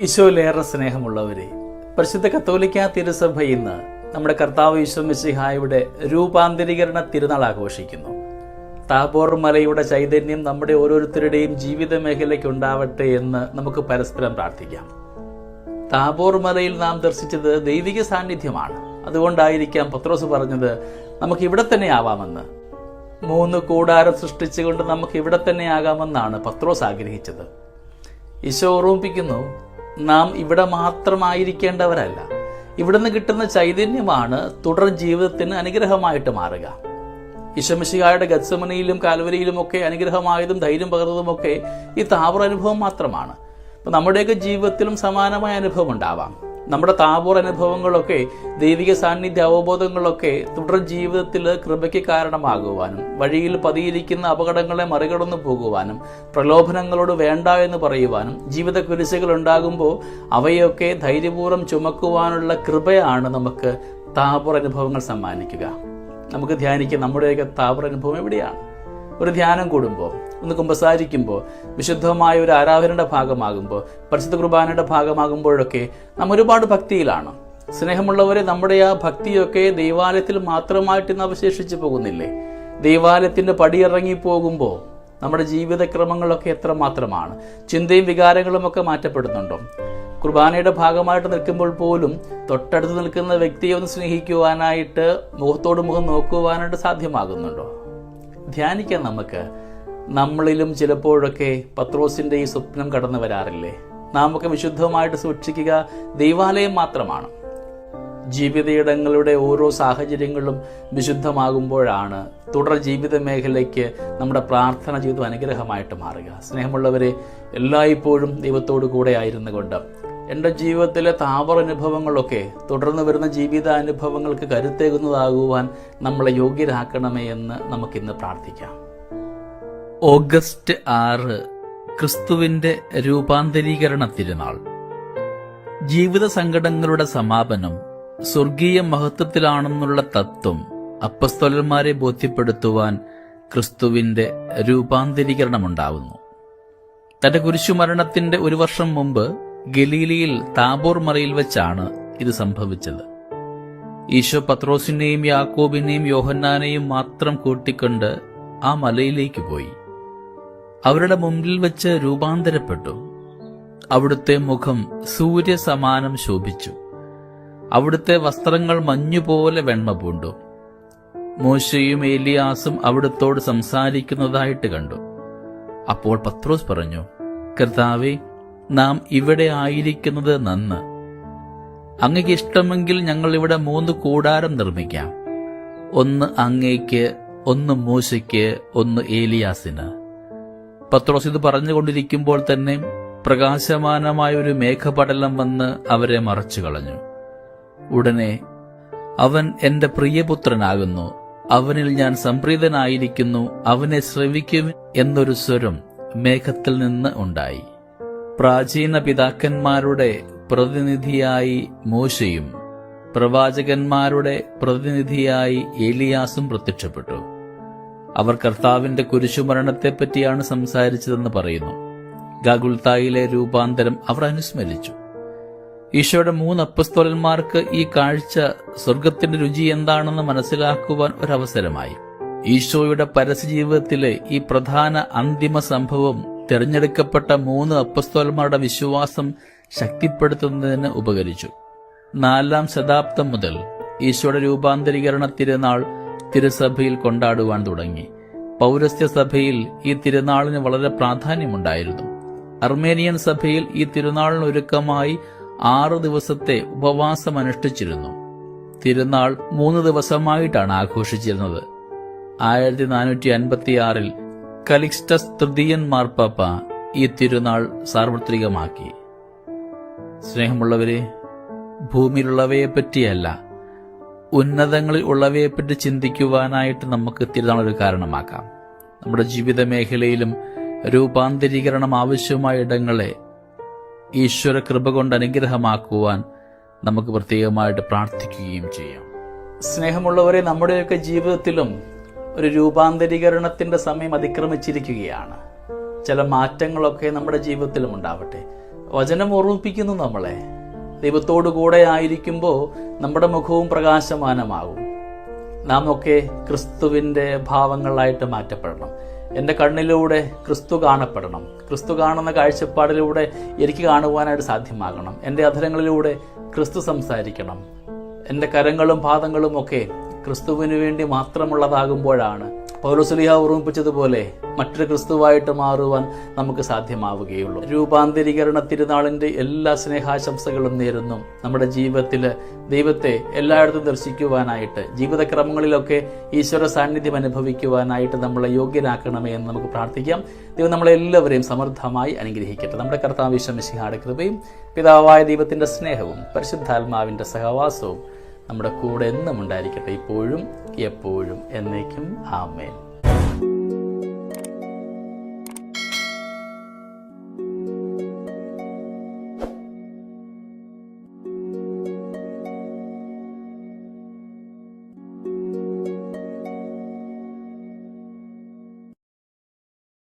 ഈശോയിലേറെ സ്നേഹമുള്ളവരെ പരിശുദ്ധ കത്തോലിക്ക തിരുസഭ ഇന്ന് നമ്മുടെ കർത്താവ് ഈശോ മിശിഹായുടെ രൂപാന്തരീകരണ തിരുനാൾ ആഘോഷിക്കുന്നു. താബോർ മലയുടെ ചൈതന്യം നമ്മുടെ ഓരോരുത്തരുടെയും ജീവിത മേഖലയ്ക്ക് ഉണ്ടാവട്ടെ എന്ന് നമുക്ക് പരസ്പരം പ്രാർത്ഥിക്കാം. താബോർ മലയിൽ നാം ദർശിച്ചത് ദൈവിക സാന്നിധ്യമാണ്. അതുകൊണ്ടായിരിക്കാം പത്രോസ് പറഞ്ഞത് നമുക്ക് ഇവിടെ തന്നെ ആവാമെന്ന്. മൂന്ന് കൂടാരം സൃഷ്ടിച്ചുകൊണ്ട് നമുക്ക് ഇവിടെ തന്നെ ആകാമെന്നാണ് പത്രോസ് ആഗ്രഹിച്ചത്. ഈശോ ഓർമ്മിപ്പിക്കുന്നു നാം ഇവിടെ മാത്രമായിരിക്കേണ്ടവരല്ല. ഇവിടുന്ന് കിട്ടുന്ന ചൈതന്യമാണ് തുടർ ജീവിതത്തിന് അനുഗ്രഹമായിട്ട് മാറുക. ഈശോമിശിഹായുടെ ഗത്സമനയിലും കാൽവരിയിലും ഒക്കെ അനുഗ്രഹമായതും ധൈര്യം പകർന്നതുമൊക്കെ ഈ താവറ അനുഭവം മാത്രമാണ്. അപ്പൊ നമ്മുടെയൊക്കെ ജീവിതത്തിലും സമാനമായ അനുഭവം ഉണ്ടാവാം. നമ്മുടെ താപൂർ അനുഭവങ്ങളൊക്കെ ദൈവിക സാന്നിധ്യ അവബോധങ്ങളൊക്കെ തുടർ ജീവിതത്തിൽ കൃപയ്ക്ക് കാരണമാകുവാനും വഴിയിൽ പതിയിരിക്കുന്ന അപകടങ്ങളെ മറികടന്നു പോകുവാനും പ്രലോഭനങ്ങളോട് വേണ്ട എന്ന് പറയുവാനും ജീവിത കുരിശുകൾ ഉണ്ടാകുമ്പോൾ അവയൊക്കെ ധൈര്യപൂർവം ചുമക്കുവാനുള്ള കൃപയാണ് നമുക്ക് താപൂർ അനുഭവങ്ങൾ സമ്മാനിക്കുക. നമുക്ക് ധ്യാനിക്കാം നമ്മുടെയൊക്കെ താപൂർ അനുഭവം എവിടെയാണ്? ഒരു ധ്യാനം കൂടുമ്പോൾ ഒന്ന് കുമ്പസാരിക്കുമ്പോൾ വിശുദ്ധമായ ഒരു ആരാധനയുടെ ഭാഗമാകുമ്പോൾ പരിശുദ്ധ കുർബാനയുടെ ഭാഗമാകുമ്പോഴൊക്കെ നാം ഒരുപാട് ഭക്തിയിലാണ്. സ്നേഹമുള്ളവരെ നമ്മുടെ ആ ഭക്തിയൊക്കെ ദൈവാലയത്തിൽ മാത്രമായിട്ട് ഇന്ന് അവശേഷിച്ചു പോകുന്നില്ലേ? ദൈവാലയത്തിന്റെ പടിയിറങ്ങി പോകുമ്പോൾ നമ്മുടെ ജീവിതക്രമങ്ങളൊക്കെ എത്രമാത്രമാണ്? ചിന്തയും വികാരങ്ങളും ഒക്കെ മാറ്റപ്പെടുന്നുണ്ടോ? കുർബാനയുടെ ഭാഗമായിട്ട് നിൽക്കുമ്പോൾ പോലും തൊട്ടടുത്ത് നിൽക്കുന്ന വ്യക്തിയെ ഒന്ന് സ്നേഹിക്കുവാനായിട്ട് മുഖത്തോട് മുഖം നോക്കുവാനായിട്ട് സാധ്യമാകുന്നുണ്ടോ? ധ്യാനിക്കാൻ നമുക്ക്. നമ്മളിലും ചിലപ്പോഴൊക്കെ പത്രോസിന്റെ ഈ സ്വപ്നം കടന്നു വരാറില്ലേ? നാമൊക്കെ വിശുദ്ധമായിട്ട് സൂക്ഷിക്കുക ദൈവാലയം മാത്രമാണ്. ജീവിതയിടങ്ങളുടെ ഓരോ സാഹചര്യങ്ങളും വിശുദ്ധമാകുമ്പോഴാണ് തുടർ ജീവിത മേഖലയ്ക്ക് നമ്മുടെ പ്രാർത്ഥന ജീവിതം അനുഗ്രഹമായിട്ട് മാറുക. സ്നേഹമുള്ളവരെ എല്ലായ്പ്പോഴും ദൈവത്തോടു കൂടെ ആയിരുന്നു കൊണ്ട് എന്റെ ജീവിതത്തിലെ താപർ അനുഭവങ്ങളൊക്കെ തുടർന്ന് വരുന്ന ജീവിതാനുഭവങ്ങൾക്ക് കരുത്തേകുന്നതാകുവാൻ നമ്മളെ യോഗ്യരാക്കണമേ എന്ന് നമുക്കിന്ന് പ്രാർത്ഥിക്കാം. ഓഗസ്റ്റ് ആറ് ക്രിസ്തുവിന്റെ രൂപാന്തരീകരണ തിരുനാൾ. ജീവിത സങ്കടങ്ങളുടെ സമാപനം സ്വർഗീയ മഹത്വത്തിലാണെന്നുള്ള തത്വം അപ്പസ്തോലന്മാരെ ബോധ്യപ്പെടുത്തുവാൻ ക്രിസ്തുവിന്റെ രൂപാന്തരീകരണമുണ്ടാവുന്നു. തന്റെ കുരിശുമരണത്തിന്റെ ഒരു വർഷം മുമ്പ് ഗലീലിയിൽ താബോർ മറയിൽ വെച്ചാണ് ഇത് സംഭവിച്ചത്. ഈശോ പത്രോസിനെയും യാക്കോബിനെയും യോഹന്നാനെയും മാത്രം കൂട്ടിക്കൊണ്ട് ആ മലയിലേക്ക് പോയി. അവരുടെ മുമ്പിൽ വെച്ച് രൂപാന്തരപ്പെട്ടു. അവിടുത്തെ മുഖം സൂര്യസമാനം ശോഭിച്ചു. അവിടുത്തെ വസ്ത്രങ്ങൾ മഞ്ഞുപോലെ വെണ്മ പൂണ്ടു. മോശയും ഏലിയാസും അവിടുത്തോട് സംസാരിക്കുന്നതായിട്ട് കണ്ടു. അപ്പോൾ പത്രോസ് പറഞ്ഞു കർത്താവെ നാം ഇവിടെ ആയിരിക്കുന്നത് നന്ന്. അങ്ങയ്ക്ക് ഇഷ്ടമെങ്കിൽ ഞങ്ങൾ ഇവിടെ മൂന്ന് കൂടാരം നിർമ്മിക്കാം. ഒന്ന് അങ്ങേക്ക് ഒന്ന് മൂശയ്ക്ക് ഒന്ന് ഏലിയാസിന്. പത്രോസ് ഇത് പറഞ്ഞുകൊണ്ടിരിക്കുമ്പോൾ തന്നെ പ്രകാശമാനമായ ഒരു മേഘപടലം വന്ന് അവരെ മറച്ചു കളഞ്ഞു. ഉടനെ അവൻ എന്റെ പ്രിയപുത്രനാകുന്നു. അവനിൽ ഞാൻ സംപ്രീതനായിരിക്കുന്നു. അവനെ ശ്രവിക്കും എന്നൊരു സ്വരം മേഘത്തിൽ നിന്ന് ഉണ്ടായി. പ്രാചീന പിതാക്കന്മാരുടെ പ്രതിനിധിയായി മോശയും പ്രവാചകന്മാരുടെ പ്രതിനിധിയായി ഏലിയാസും പ്രത്യക്ഷപ്പെട്ടു. അവർ കർത്താവിന്റെ കുരിശുമരണത്തെപ്പറ്റിയാണ് സംസാരിച്ചതെന്ന് പറയുന്നു. ഗാഗുൽത്തായിലെ രൂപാന്തരം അവർ അനുസ്മരിച്ചു. ഈശോയുടെ മൂന്ന് അപ്പസ്തോലന്മാർക്ക് ഈ കാഴ്ച സ്വർഗത്തിന്റെ രുചി എന്താണെന്ന് മനസ്സിലാക്കുവാൻ ഒരവസരമായി. ഈശോയുടെ പരസ്യജീവിതത്തിലെ ഈ പ്രധാന അന്തിമ സംഭവം തിരഞ്ഞെടുക്കപ്പെട്ട മൂന്ന് അപ്പസ്തോലന്മാരുടെ വിശ്വാസം ശക്തിപ്പെടുത്തുന്നതിന് ഉപകരിച്ചു. നാലാം ശതാബ്ദം മുതൽ ഈശോയുടെ രൂപാന്തരീകരണ തിരുനാൾ തിരുസഭയിൽ കൊണ്ടാടുവാൻ തുടങ്ങി. പൗരസ്ത്യ സഭയിൽ ഈ തിരുനാളിന് വളരെ പ്രാധാന്യമുണ്ടായിരുന്നു. അർമേനിയൻ സഭയിൽ ഈ തിരുനാളിന് ഒരുക്കമായി ആറു ദിവസത്തെ ഉപവാസം അനുഷ്ഠിച്ചിരുന്നു. തിരുനാൾ മൂന്ന് ദിവസമായിട്ടാണ് ആഘോഷിച്ചിരുന്നത്. ആയിരത്തി നാനൂറ്റി അൻപത്തിയാറിൽ കലിക്സ്റ്റസ് തൃതീയൻ മാർപ്പാപ്പ ഈ തിരുനാൾ സാർവത്രികമാക്കി. സ്നേഹമുള്ളവരെ ഭൂമിയിലുള്ളവയെ ഭൂമിയിലുള്ളവയെപ്പറ്റിയല്ല ഉന്നതങ്ങളിൽ ഉള്ളവയെപ്പറ്റി ചിന്തിക്കുവാനായിട്ട് നമുക്ക് തിരുനാൾ ഒരു കാരണമാക്കാം. നമ്മുടെ ജീവിത മേഖലയിലും രൂപാന്തരീകരണം ആവശ്യമായ ഇടങ്ങളെ ഈശ്വര കൃപ കൊണ്ട് അനുഗ്രഹമാക്കുവാൻ നമുക്ക് പ്രത്യേകമായിട്ട് പ്രാർത്ഥിക്കുകയും ചെയ്യാം. സ്നേഹമുള്ളവരെ നമ്മുടെയൊക്കെ ജീവിതത്തിലും ഒരു രൂപാന്തരീകരണത്തിന്റെ സമയം അതിക്രമിച്ചിരിക്കുകയാണ്. ചില മാറ്റങ്ങളൊക്കെ നമ്മുടെ ജീവിതത്തിലും ഉണ്ടാവട്ടെ. വചനം ഓർമ്മിപ്പിക്കുന്നു നമ്മളെ. ദൈവത്തോടു കൂടെ ആയിരിക്കുമ്പോൾ നമ്മുടെ മുഖവും പ്രകാശമാനമാകും. നാം ഒക്കെ ക്രിസ്തുവിന്റെ ഭാവങ്ങളായിട്ട് മാറ്റപ്പെടണം. എന്റെ കണ്ണിലൂടെ ക്രിസ്തു കാണപ്പെടണം. ക്രിസ്തു കാണുന്ന കാഴ്ചപ്പാടിലൂടെ എനിക്ക് കാണുവാനായിട്ട് സാധ്യമാകണം. എന്റെ അധരങ്ങളിലൂടെ ക്രിസ്തു സംസാരിക്കണം. എന്റെ കരങ്ങളും പാദങ്ങളും ഒക്കെ ക്രിസ്തുവിന് വേണ്ടി മാത്രമുള്ളതാകുമ്പോഴാണ്. പൗലോസ്ലിഹ ഓർമ്മിപ്പിച്ചതുപോലെ മറ്റൊരു ക്രിസ്തുവായിട്ട് മാറുവാൻ നമുക്ക് സാധ്യമാവുകയുള്ളൂ. രൂപാന്തരീകരണ തിരുനാളിന്റെ എല്ലാ സ്നേഹാശംസകളും നേരുന്നു. നമ്മുടെ ജീവിതത്തിൽ ദൈവത്തെ എല്ലായിടത്തും ദർശിക്കുവാനായിട്ട് ജീവിതക്രമങ്ങളിലൊക്കെ ഈശ്വര സാന്നിധ്യം അനുഭവിക്കുവാനായിട്ട് നമ്മളെ യോഗ്യനാക്കണമേ എന്ന് നമുക്ക് പ്രാർത്ഥിക്കാം. ദൈവം നമ്മളെല്ലാവരെയും സമൃദ്ധമായി അനുഗ്രഹിക്കട്ടെ. നമ്മുടെ കർത്താവ് വിശ്വമിശിഹാട് കൃപയും പിതാവായ ദൈവത്തിന്റെ സ്നേഹവും പരിശുദ്ധാത്മാവിന്റെ സഹവാസവും നമ്മുടെ കൂടെ എന്നും ഉണ്ടായിരിക്കട്ടെ. ഇപ്പോഴും എപ്പോഴും എന്നേക്കും. ആമേൻ.